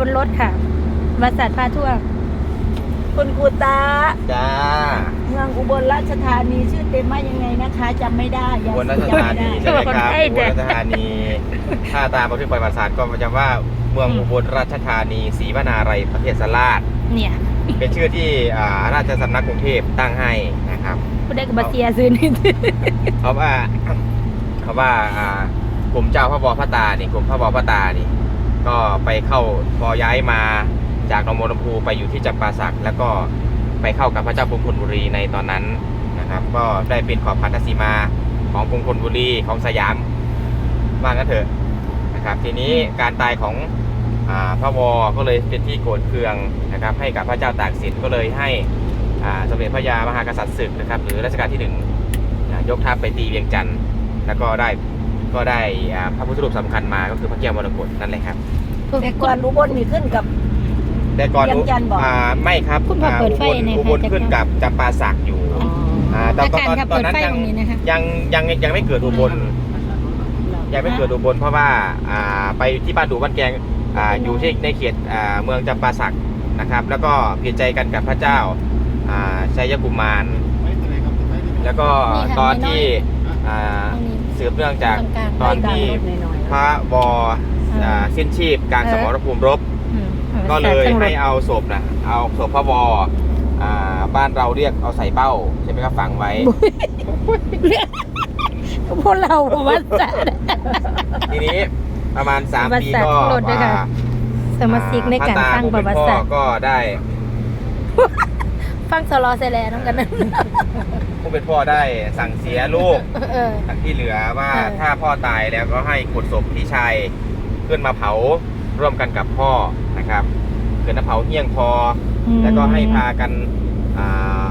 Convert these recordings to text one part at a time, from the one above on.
บนรถค่ะบริษัทพาทั่วร์คุณครูตา จ้า เมืองอุบลราชธานีชื่อเต็มว่ายังไงนะคะจำไม่ได้อุยังบลราชจำธาไม่นีได้ใช่ไหมครับอุบลราชธานี ถ้าตามบันทึกประวัติศาสตร์ก็จะว่าเมืองอุบลราชธานีศรีวนารัยประเทศสลาดเนี่ยเป็นชื่อที่อ่าราชสำนักกรุงเทพตั้งให้นะครับผู้ได้กับบาเซียซื้อนี่เพราะว่าเขาว่าอ่ากลุ่มเจ้าพระบอพระตานี่กลุ่มพระบอพระตานี่ ก็ไปเข้าพอย้ายมาจากหนองบัวลำพูไปอยู่ที่จำปาสักแล้วก็ไปเข้ากับพระเจ้ากรุงธนบุรีในตอนนั้นนะครับ ก็ได้เป็นขอบพันธสีมาของกรุงธนบุรีของสยามว่างั้นเถอะนะครับ ทีนี้การตายของอาพระวอก็เลยเป็นที่โกรธเคืองนะครับ ให้กับพระเจ้าตากสินก็เลยให้อ่าสมเด็จพระยามหากษัตริย์ศึกนะครับ หรือรัชกาลที่หนึ่งยกทัพไปตีเวียงจันทร์แล้วก็ได้ ก็ได้อ่าพระพุทธรูปสำคัญมาก็คือพระแก้วมรกตนั่นแหละครับ แต่ก่อนอุบลมีขึ้นกับ แต่ก่อนเวียงจันทร์บอก อ่าไม่ครับคุณพ่อเปิดไฟอุบลในอุบลค่ะขึ้นกับจำปาสักอยู่อ๋ออ่าแต่อาตอนการตอนค่ะตอเปินดนั้นไฟยังตรงนี้นะคะ ยังยังยังไม่เกิดอุบลยังไม่เกิดอุบลเพราะว่าอ่าไปที่บ้านดูบ้านแกงอ่าอยู่ที่ในเขตอ่าเมืองจำปาสักนะครับ แล้วก็เปลี่ยนใจกันกับพระเจ้าอ่าชัยกุมาร แล้วก็นี่ค่ะตอนน้อยๆที่อ่าตรงนี้ สืบเนื่องจากตรงกลางตอนที่รถหน่อยๆพระวออ่าสิ้นชีพกลารเออสมรภูมิรบอืมก็เลยทั้งรถให้เอาศพนะเอาศพพระวออ่าบ้านเราเรียกเอาใส่เป้าใช่ไหมครับฝังไว้พวกเราประวัติศาสตร์ทีนี้ประมาณประวั3ติปีศาสตร์ก็ทั้งรถด้วยค่ะอ่าสมาชิกในการสร้างประวัติศาสตร์ผู้เป็นพ่อก็ได้ ฟังสลอเซแลน้องกันนะผู้เป็นพ่อได้สั่งเสียลูกเออ ที่เหลือว่าเออ ถ้าพ่อตายแล้วก็ให้ขุดศพพี่ชายขึ้นมาเผาร่วมกันกับพ่อนะครับเกิดน้ำเผาเฮี้ยงพอ แล้วก็ให้พากันอ่า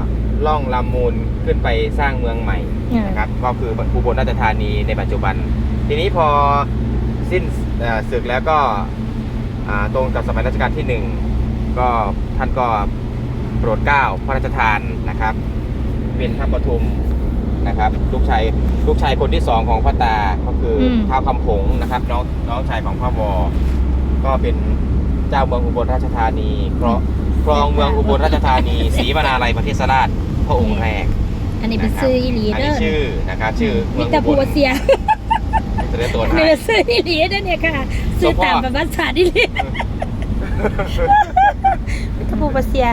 ล่องลำมูลขึ้นไปสร้างเมืองใหม่อืมนะครับก็คืออุบลราชธานีในปัจจุบัน ทีนี้พอสิ้นเอ่อศึกแล้วก็อ่าตรงกับสมัยรัชกาลที่หนึ่งก็ท่านก็ โปรดเกล้าพระราชทานนะครับ เป็นพระปทุมนะครับ ลูกชายลูกชายคนที่สองของพ่อตาก็คืออม ท้าวคำผงนะครับน้องน้องชายของพ่อวอก็เป็นเจ้าเมืองอุบลราชธานีเพราะครองเมืองอุบลราชธานีศรีวนาลัยประเทศสราชพระองค์แรก อันนี้เป็นซื้ออีหลีอันเด้นี้อชื่อนะครับชื่อเมืมิองตรอุบภูลเซียจะได้ตัวอันไทนี้ยเป็นซื้ออีหลีเด้อเนี่ยค่ะซื้อตามประวัติศาสตร์อีหลีมิตรภูเซีย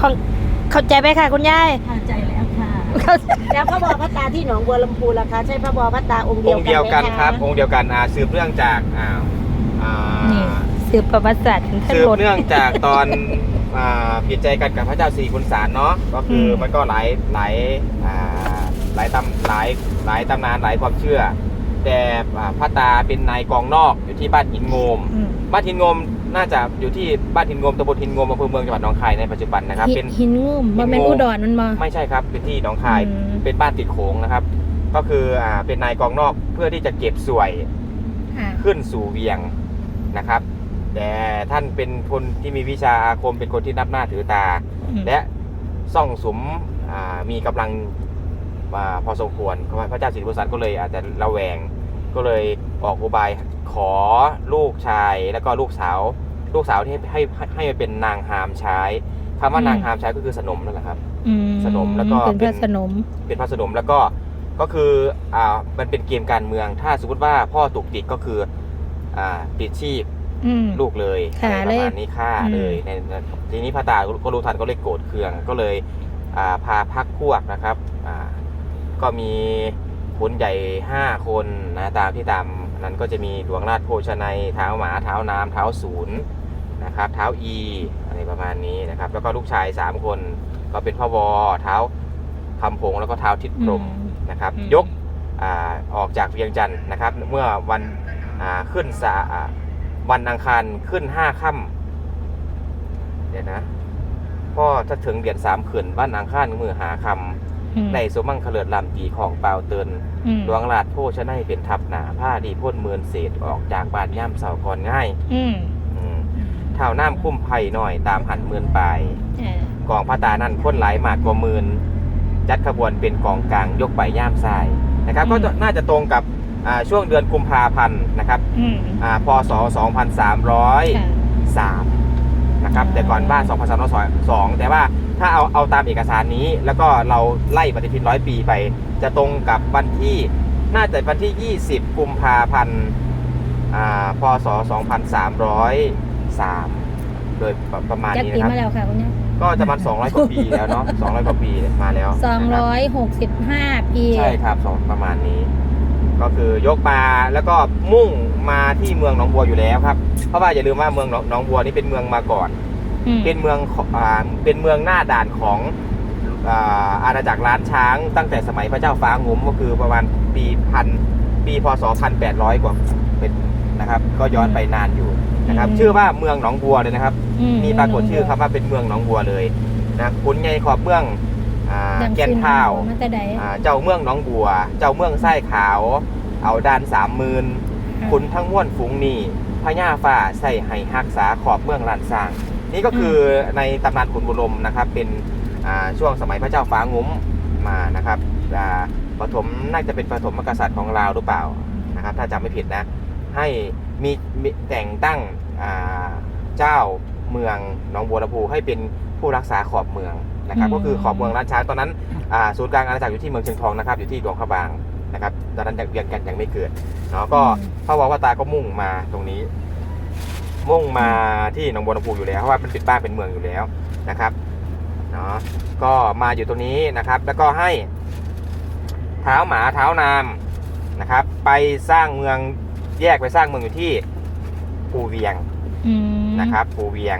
ของเข้าใจไหมค่ะคุณยาย เข้าใจแล้วค่ะ เข้าใจแล้วพระบอพระตาที่หนองบัวลำพูล่ะคะใช่พระบอพระตาองค์เดีอยวงค์กันเดียวกันไหมะครับองค์เดียวกันอ่าสืบเนื่องจากอ่าอ่านี่สืบประวัติศาสตร์ถึงท่านสืบรถ เนื่องจากตอนอ่าเปลี่ยนใจกันกับพระเจ้าสีคุณสารเนาะก็คืออม มันก็หลายหลายอ่าหลายตำหลายหลายตำนานหลายความเชื่อ แต่อ่าพระตาเป็นนายกองนอกอยู่ที่บ้านหินโงม อืม บ้านหินโงม น่าจะอยู่ที่บ้านหินโงมตำบลหินโงมอำเภอเมืองจังหวัดหนองคายในปัจจุบันนะครับหิเป็นหินงุ่มมันเป็นหินงุ่มอุดรมันมาไม่ใช่ครับ เป็นที่หนองคายอืมเป็นบ้านติดโขงนะครับ ก็คืออ่าเป็นนายกองนอกเพื่อที่จะเก็บสวยอ่าขึ้นสู่เวียงนะครับ แต่ท่านเป็นคนที่มีวิชาอาคมเป็นคนที่นับหน้าถือตาอืมและซ่องสมอ่ามีกำลังอาพอสมควรพระเจ้าสิริพุทธสันก็เลยอาจจะระแวงก็เลยออกอุบายขอลูกชายแล้วก็ลูกสาว ลูกสาวที่ให้ให้ให้มาเป็นนางหามใช้คำว่าอืมนางหามใช้ก็คือสนมนั่นแหละครับ อืมสนมแล้วก็เป็นพเป็ระนสนม เป็นพระสนมแล้วก็ก็คืออ่ามันเป็นเกมการเมือง ถ้าสมมติว่าพ่อถูกติดก็คืออ่าติดชีพอืม ลูกเลยฆ่าอะไรประมาณนี้ฆ่าอืม เลยในในทีนี้พระตาก็รู้ทันก็เลยโกรธเคืองก็เลยอ่าพาพักพวกนะครับอ่าก็มีขุนใหญ่ห้าคนนะตามที่ตาม นั้นก็จะมีหลวงราชโภชนัยเท้าหมาเท้าน้ำเท้าศูนย์นะครับเท้าอีอะไรประมาณนี้นะครับ แล้วก็ลูกชายสามคนก็เป็นพ่อวอเท้าคำพงแล้วก็เท้าทิศพรหมอืมนะครับอืมยกอาออกจากเวียงจันทร์นะครับ เมื่อวันอ่าขึ้นสาอ่าวันอังคารขึ้นห้าค่ำเดี๋ยวนะพ่อถ้าถึงเดือนสามขืนวันอังคารมือหาคอืมำ ในสมมังเขลิดลำตีของเปล่าเตินอืมหลวงราชโพชนัยเป็นทับหนาผ้าดีพ่นเมือนเศษออกจากบ้านย่ำเสาก่อนง่ายอืมอืมเท่าน้ำคุ้มไผ่หน่อยตามหันเมือนปลายเออกองพระตานั่นพ้นหลายมากกว่าหมื่นจัดขบวนเป็นกองกลางยกใบย่ามทรายนะครับ ก็จะน่าจะตรงกับอ่าช่วงเดือนกุมภาพันธ์นะครับอืมอ่าพศค่ะ2345 2503 นะครับแต่ก่อนบ้าน2302 แต่ว่าถ้าเอาเอาตามเอกสารนี้แล้วก็เราไล่ปฏิทินร้อยปีไป จะตรงกับวันที่น่าจะวันที่ 20 กุมภาพันธ์อ่าพศ 2303 โดยประประมาณจักนี้ปีนะครับมาแล้วค่ะคุณย่าก็จะมัน 200 กว่าปีแล้วเนาะ 200 กว่าปีมาแล้วสองนะครับร้อยหกสิบห้าปี ใช่ครับสองประมาณนี้ ก็คือยกมาแล้วก็มุ่ง มาที่เมืองหนองบัวอยู่แล้วครับ เพราะว่าอย่าลืมว่าเมืองหนองหนองบัวนี่เป็นเมืองมาก่อนอืมเป็นเมืองของอ่าเป็นเมืองหน้าด่านของอ่าอาณาจักรล้านช้าง ตั้งแต่สมัยพระเจ้าฟ้างุ้มก็คือประมาณปีพันปีพศพันแปดร้อยกว่าเป็นนะครับ ก็ย้อนไปนานอยู่นะครับ ชื่อว่าเมืองหนองบัวเลยนะครับอืมีปรากฏชื่อครับว่าเป็นเมืองหนองบัวเลยนะคุณไงขอบเมืองอ่าดังแก่นขึ้เท้ามาแต่ใดอ่าเจ้าเมืองหน้องบัว เจ้าเมืองไส้ขาว เอาดานสามหมื่น คุณทั้งม้วนฝูงนี่พญาฟ้าใส่ไห้ฮักษาขอบเมืองลานสร้าง นี่ก็คือในตำนานขุนบุญรมนะครับเป็นอ่าช่วงสมัยพระเจ้าฟ้างุ้มมานะครับอ่าปฐมน่าจะเป็นปฐมกษัตริย์ของลาวหรือเปล่านะครับ ถ้าจำไม่ผิดนะ ให้มีมีแต่งตั้งอ่าเจ้าเมืองหนองบัวลำพูให้เป็นผู้รักษาขอบเมืองนะครับอืมก็คือขอบเมืองล้านช้างตอนนั้นอ่าศูนย์กลางอาณาจักรอยู่ที่เมืองเชียงทองนะครับ อยู่ที่หลวงพระบาง นะครับตอนนั้นยังเวียงกันยังไม่เกิดเนาะก็พระวาวตาก็มุ่งมาตรงนี้ มุ่งมาที่หนองบัวลำพูอยู่แล้วเพราะว่ามันเป็นบ้านเป็นเมืองอยู่แล้วนะครับเนาะก็มาอยู่ตรงนี้นะครับ แล้วก็ให้เท้าหมาเท้านามนะครับ ไปสร้างเมืองแยกไปสร้างเมืองอยู่ที่ปูเวียงอืมนะครับปูเวียง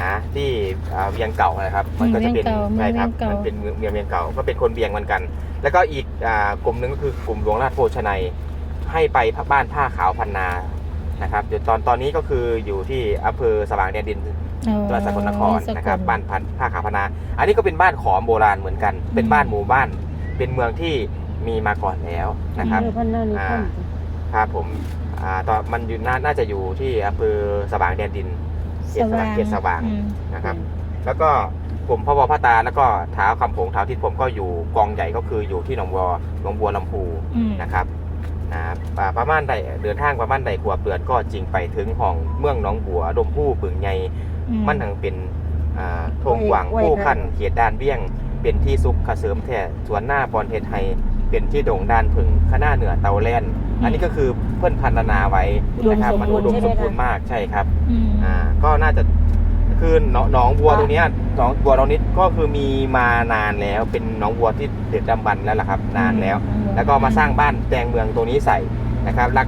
นะที่อ่าเวียงเก่านะครับ มันก็จะเป็นเวียงเก่าใช่ครับเวียงเก่ามัมันเป็นเมืองเมืองเวียงเก่าก็เป็นคนเวียงเหมือนกัน แล้วก็อีกอ่ากลุ่มหนึ่งก็คือกลุ่มหลวงราชโภชนัยให้ไปบ้านผ้าขาวพันนานะครับอยู่ตอนตอนนี้ก็คืออยู่ที่อำเภอสว่างแดนดินอ๋อจังหวัดสกลนครสกลนะครับบ้านพันผ้าขาวพันนา อันนี้ก็เป็นบ้านขอมโบราณเหมือนกัน เป็นบ้านหมู่บ้าน เป็นเมืองที่มีมาก่อนแล้วนะครับเออพันนานี่อ่าพันครับผมอ่าตอนมันอยู่น่าน่าจะอยู่ที่อำเภอสว่างแดนดิน เขตสว่างเขตสว่างอืมนะครับ แล้วก็กลุ่มพ่อวอพ่อตาแล้วก็เท้าคำผงเท้าทิศผมก็อยู่กองใหญ่ก็คืออยู่ที่หนองบัวหนองบัวลำพูอืมนะครับนะอ่าประมาณใดเดินทางประมาณใดขวบเดือนก็จริงไปถึงห้องเมืองหนองบัวดมผู้ปึงใหญ่ อื มันทั้งเป็นอ่าทงกวางผู้ขันเขียดด้านเบี้ยง เป็นที่ซุกขะเสริมแท่สวนหน้าบอลเทศไทย เป็นที่โด่งด้านผึ่งขน้าเหนือเตาแลนอันนี้ก็คือเพื่อนพันนาไว้นะครับมันอุดมสมบูรณ์มากใช่ครับอืมอ่าก็น่าจะคือหนองหนองบัวตรงเนี้ยหนองบัวตรงนี้ก็คือมีมานานแล้วเป็นหนองบัวที่เด็ดดำบรรพ์แล้วล่ะครับ นานแล้ว แล้วก็มาสร้างบ้านแตงเมืองตรงนี้ใส่นะครับหลัก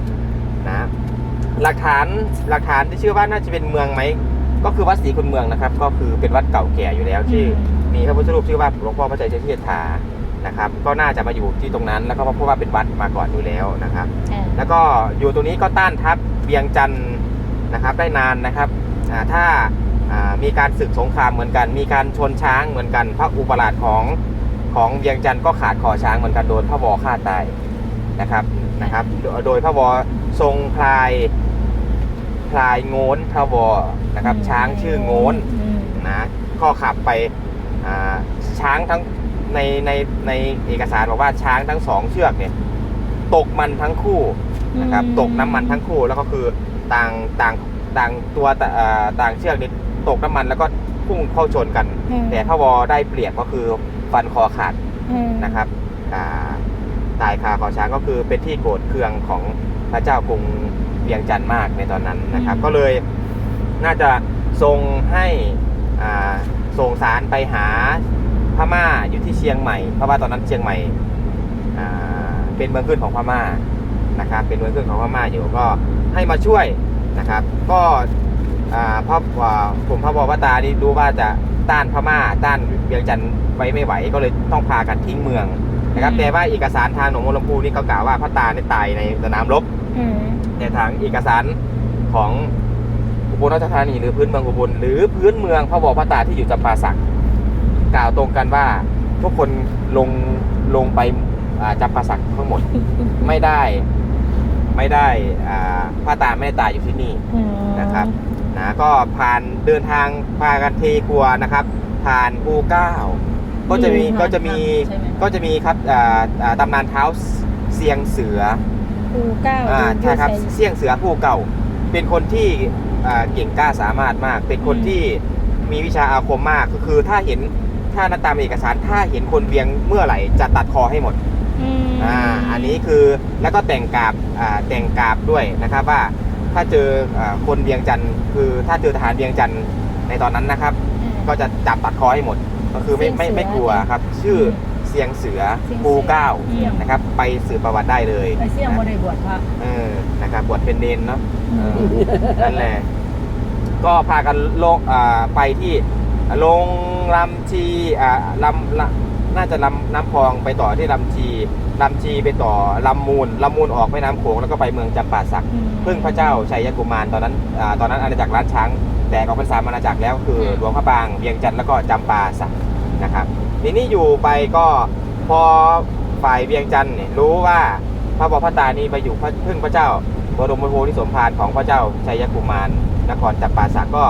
นะหลักฐานหลักฐานที่เชื่อว่าน่าจะเป็นเมืองไหมก็คือวัดศรีคุณเมืองนะครับ ก็คือเป็นวัดเก่าแก่อยู่แล้วที่มีพระพุทธรูปชื่อว่าหลวงพ่อพระใจเจริญถา นะครับ ก็น่าจะมาอยู่ที่ตรงนั้น แล้วก็เพราะว่าเป็นวัดมาก่อนอยู่แล้วนะครับอ่าแล้วก็อยู่ตรงนี้ก็ต้านทัพเวียงจันทร์นะครับได้นานนะครับอ่าถ้าอ่ามีการศึกสงครามเหมือนกัน มีการชนช้างเหมือนกัน พระอุปราชของของเวียงจันทร์ก็ขาดคอช้างเหมือนกันโดนพระวอฆ่าตายนะครับนะครับ โดยโดยพระวอทรงพลายพลายโงนพระวอนะครับ ช้างชื่อโงนอืมนะก็ขับไปอ่าช้างทั้ง ในในในเอกสารบอกว่าช้างทั้งสองเชือกเนี่ย ตกมันทั้งคู่นะครับ ตกน้ำมันทั้งคู่แล้วก็คือต่างต่างต่างตัวตเอ่อต่างเชือกนี้ตกน้ำมันแล้วก็พุ่งเข้าชนกันอืมแต่พระวอได้เปรียบก็คือฟันคอขาดอืมนะครับอ่าตายคาคอช้างก็คือเป็นที่โกรธเคืองของพระเจ้ากรุงเวียงจันทร์มากในตอนนั้นนะครับ ก็เลยน่าจะทรงให้อ่าส่งสารไปหา พม่าอยู่ที่เชียงใหม่ เพราะว่าตอนนั้นเชียงใหม่อ่าเป็นเมืองขึ้นของพม่านะครับ เป็นเมืองขึ้นของพม่าอยู่ก็ให้มาช่วยนะครับ ก็อ่าพ่ออ่ากลุ่มพระบอวัตตานี่รู้ว่าจะต้านพม่า ต้านเวียงจันทร์ไว้ไม่ไหว ก็เลยต้องพากันทิ้งเมืองนะครับแต่ว่าเอกสารทางหนองบัวลำพูนี่เขากล่าวว่าพระตาเนี่ยตายในสนามรบอืมแต่ทางเอกสารของอุบลราชธานีหรือพื้นเมืองอุบลหรือพื้นเมืองพระบอพระตาที่อยู่จำปาสัก กล่าวตรงกันว่าทุกคนลงลงไปอ่าจำปาสักทั้งหมด ไม่ได้ ไม่ได้อ่าพระตาไม่ได้ตายอยู่ที่นี่อืมนะครับนะก็ผ่านเดินทางพากันเทครัวนะครับ ผ่านภูเก้า ก็จะมีก็จะมีใช่ไหมก็จะมีครับอ่าอ่าตำนานเท้าเสียงเสือครูเก้าอ่าอยู่ใช่ครับใส่เสี่ยงเสือผู้เก่า เป็นคนที่อ่าเก่งกล้าสามารถมาก เป็นคนอืมที่มีวิชาอาคมมากก็คือถ้าเห็น ถ้านัตามเอกสารถ้าเห็นคนเวียงเมื่อไหร่จะตัดคอให้หมดอืมอ่าอันนี้คือแล้วก็แต่งกาบอ่าแต่งกาบด้วยนะครับว่าถ้าเจออ่าคนเวียงจันทร์คือถ้าเจอทหารเวียงจันทร์ในตอนนั้นนะครับ ก็จะจับตัดคอให้หมด ก็คือไม่ไม่ไม่กลัวครับ ชื่อเสียงเสือภูเก้าอืมนะครับ ไปสืบประวัติได้เลยไปเสี่ยงบ่ได้บวชพระเออนะครับบวชเป็นเนนเนาะเออนั่นแหละก็พากันลงอ่าไปที่ ลงลำชีอ่าลำละน่าจะลำน้ำพองไปต่อที่ลำชีลำชีไปต่อลำมูลลำมูลออกแม่น้ำโขงแล้วก็ไปเมืองจำปาสักอืมพึ่งพระเจ้าชัยกุมารตอนนั้นอาตอนนั้นอาณาจักรล้านช้างแต่ออกพรรษามาอาณาจักรแล้วคืออืมหลวงพระบางเวียงจันทร์แล้วก็จำปาสักนะครับทีนี้อยู่ไปก็พอฝ่ายเวียงจันทร์เนี่ยรู้ว่าพระบรมพระตานี้ไปอยู่พระพึ่งพระเจ้าบรมโพธิสมภารของพระเจ้าชัยกุมารนครจำปาสักก็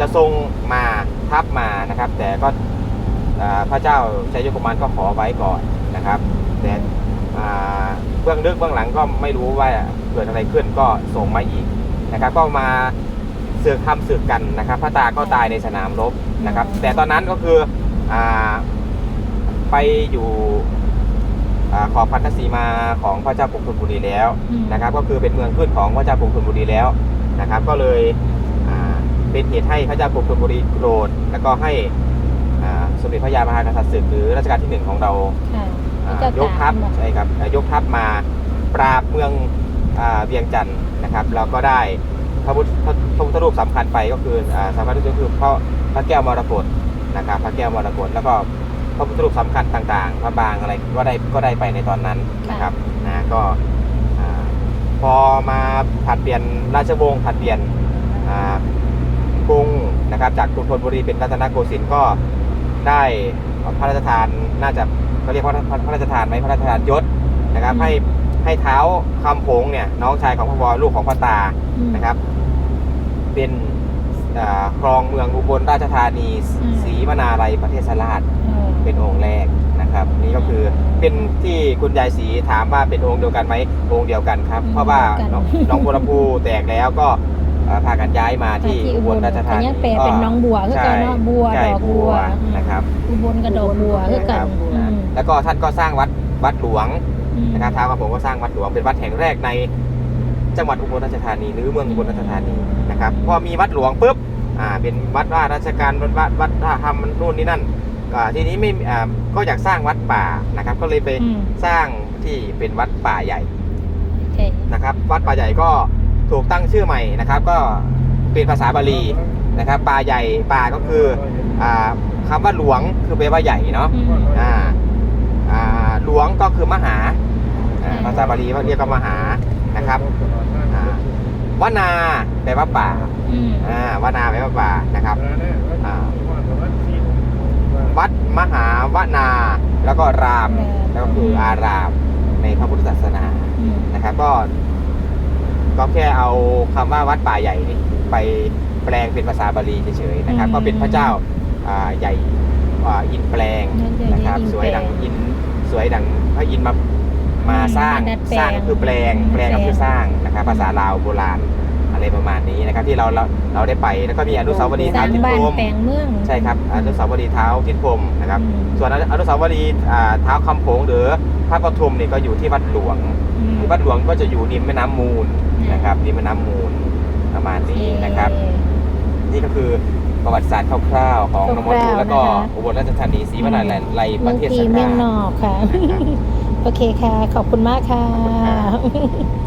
จะทรงมาทับมานะครับ แต่ก็พระเจ้าชัยกุมารก็ขอไว้ก่อนนะครับ แต่เบื้องลึกเบื้องหลังก็ไม่รู้ว่าเกิดอะไรขึ้นก็ส่งมาอีกนะครับ ก็มาเสือกทำเสือกกันนะครับ พระตาก็ตายในสนามรบนะครับ แต่ตอนนั้นก็คืออไปอยู่อขอบพันธสีมาของพระเจ้ากรุงธนบุรีแล้วนะครับ ก็คือเป็นเมืองขึ้นของพระเจ้ากรุงธนบุรีแล้วนะครับ ก็เลย เป็นเหตุให้พระเจ้ากรุงธนบุรีโกรธแล้วก็ให้อ่าสมเด็จพระยามหากษัตริย์ศึกหรือรัชกาลที่หนึ่งของเราค่ะอ่าเจ้ายกทัพตากใช่ครับอ่ายกทัพมาปราบเมืองอ่าเวียงจันทร์นะครับแล้วก็ได้พระพุทธพระพระพุทธรูปสำคัญไปก็คืออ่าสำคัญที่สุดก็คือพระพระแก้วมรกตนะครับพระแก้วมรกตแล้วก็พระพุทธรูปสำคัญต่างๆ พระบางอะไรก็ได้ก็ได้ไปในตอนนั้นนะครับนะก็อ่าพอมาผัดเปลี่ยนราชวงศ์ผัดเปลี่ยนอ่า กรุงนะครับ จากกรุงธนบุรีเป็นรัตนโกสินทร์ก็ได้พระราชทานน่าจะเขาเรียกว่าพระพระราชทานไหมพระราชทานยศนะครับอืมให้ให้เท้าคำผงเนี่ยน้องชายของพระวรลูกของพระตาอืมนะครับ เป็นอ่าครองเมืองอุบลราชธานีอืมศรีมนาลัยประเทศสราชเออเป็นองค์แรกนะครับ นี่ก็คือเป็นที่คุณยายศรีถามว่าเป็นองค์เดียวกันไหมองค์เดียวกันครับอืมเพราะว่าเดียวกันน้องน้องบัวลำพูแตกแล้วก็เอ่อพากันย้ายมาที่อุบลราชธาแต่นียังแปลเป็นน้องบัวคือกันเนาะบัวใช่ดอกบัวอืมนะครับ อุบลกับดอกบัวคือกันอืมแล้วก็ท่านก็สร้างวัดวัดหลวงอืมนะครับท้าวกระผมก็สร้างวัดหลวงเป็นวัดแห่งแรกในจังหวัดอุบลราชธานีหรือเมืองอุบลราชธานีนะครับพอมีวัดหลวงปุ๊บอ่าเป็นวัดว่าราชการวัดวัดวัดธรรมนู่นนี่นั่นอ่าทีนี้ไม่อ่าก็อยากสร้างวัดป่านะครับ ก็เลยไปอืมสร้างที่เป็นวัดป่าใหญ่โอเคนะครับ วัดป่าใหญ่ก็ ถูกตั้งชื่อใหม่นะครับ ก็เป็นภาษาบาลีนะครับป่าใหญ่ป่าก็คืออ่าคำว่าหลวงคือแปลว่าใหญ่เนาะอืมอ่าอ่าหลวงก็คือมหาอ่าอืมภาษาบาลีเขาเรียกว่ามหานะครับอ่าวนาแปลว่าป่าอืมอ่าวนาแปลว่าป่านะครับอ่าวัดมหาวนา แล้วก็รามแล้วก็คืออารามในพระพุทธศาสนาอืมนะครับ ก็ ก็แค่เอาคำว่าวัดป่าใหญ่นี่ไปแปลงเป็นภาษาบาลีเฉยๆนะครับ ก็เป็นพระเจ้าอ่าใหญ่อ่าอินแปลงนะครับอินสวยดังแปลงอินสวยดังพระอินทร์มามาสร้างดัดแปลงสร้างก็คือแปลงอืมแปลงก็คือแปลงสร้างนะครับภาษาลาวโบราณอะไรประมาณนี้นะครับที่เราเราเราได้ไปแล้วก็มีอนุสาวรีย์สเท้าร้างทิศบ้าพนรหมแปลงเมืองใช่ครับอนุสาวรีย์เท้าทิศพรหมนะครับอืมส่วนอนุสาวรีย์อ่าเท้าคำโขงหรือพระปทุมนี่ก็อยู่ที่วัดหลวงอืมวัดหลวงก็จะอยู่ริมแม่น้ำมูล นะครับริมแม่น้ำมูลประมาณนี้นะครับ นี่ก็คือประวัติศาสตร์คร่าวๆของนมทูแล้วก็อุบลราชธานีศรีวนาลัยปเมืระองเทศกีสเมืองกานอกค่ะนะครับโอเคค่ะ ขอบคุณมากค่ะขอบคุณครับ